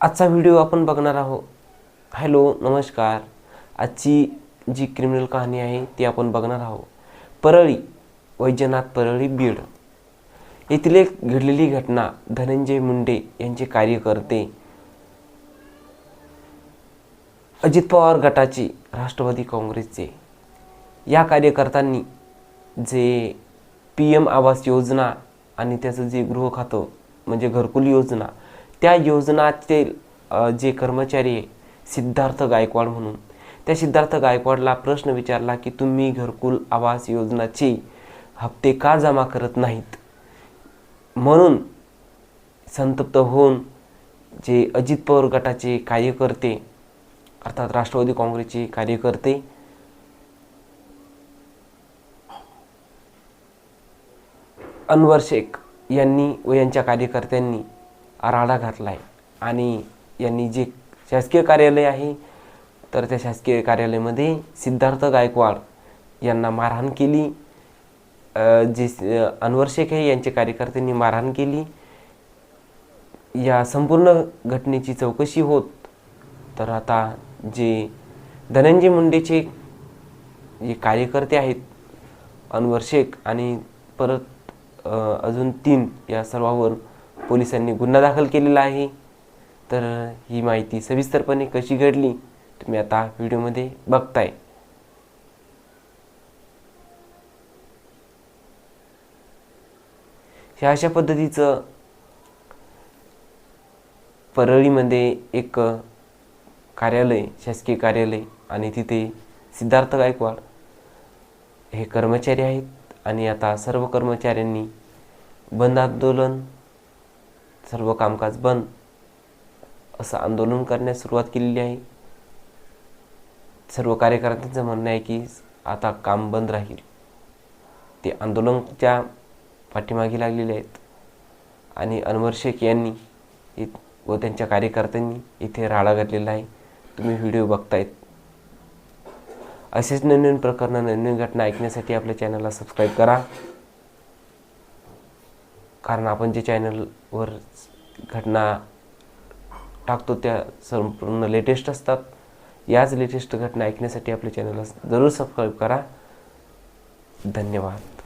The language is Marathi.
आजचा व्हिडिओ आपण बघणार आहोत. हॅलो नमस्कार. आजची जी क्रिमिनल कहाणी आहे ती आपण बघणार आहोत. परळी वैजनाथ परळी बीड. येथील एक घडलेली घटना धनंजय मुंडे यांचे कार्यकर्ते अजित पवार गटाचे राष्ट्रवादी काँग्रेसचे. या कार्यकर्त्यांनी J P M Awas Yojana आणि त्याचं जे गृह खातं म्हणजे घरकुल योजना त्या योजनातील जे कर्मचारी आहे सिद्धार्थ गायकवाड म्हणून त्या सिद्धार्थ गायकवाडला प्रश्न विचारला की तुम्ही घरकुल आवास योजनाचे हप्ते का जमा करत नाहीत? म्हणून संतप्त होऊन जे अजित पवार गटाचे कार्यकर्ते अर्थात राष्ट्रवादी काँग्रेसचे कार्यकर्ते अनवर शेख यांनी व यांच्या कार्यकर्त्यांनी आराडा घातला आहे आणि यांनी जे शासकीय कार्यालय आहे तर त्या शासकीय कार्यालयामध्ये सिद्धार्थ गायकवाड यांना मारहाण केली. जे अनवर शेख आहे यांच्या कार्यकर्त्यांनी मारहाण केली. या संपूर्ण घटनेची चौकशी होत तर आता जे धनंजय मुंडेचे जे कार्यकर्ते आहेत अनवर शेख आणि परत अजून तीन या सर्वावर पोलिसांनी गुन्हा दाखल केलेला आहे. तर ही माहिती सविस्तरपणे कशी घडली तुम्ही आता व्हिडिओमध्ये बघताय. ह्या अशा पद्धतीचं परळीमध्ये एक कार्यालय शासकीय कार्यालय आणि तिथे सिद्धार्थ गायकवाड हे कर्मचारी आहेत आणि आता सर्व कर्मचाऱ्यांनी बंद आंदोलन सर्व कामकाज बंद. असं आंदोलन करण्यास सुरुवात केलेली आहे. सर्व कार्यकर्त्यांचं म्हणणं आहे की आता काम बंद राहील. ते आंदोलनच्या पाठीमागे लागलेले आहेत. आणि अनवर शेख यांनी इत व त्यांच्या कार्यकर्त्यांनी इथे राडा घातलेला आहे. तुम्ही व्हिडिओ बघतायत. असेच नवीन प्रकरणं नवीन घटना ऐकण्यासाठी आपल्या चॅनलला सबस्क्राईब करा. कारण आपण जे चॅनल वर घटना टाकतो त्या संपूर्ण लेटेस्ट असतात. याच लेटेस्ट घटना ऐकण्यासाठी आपल्या चॅनलला जरूर सबस्क्राईब करा. धन्यवाद.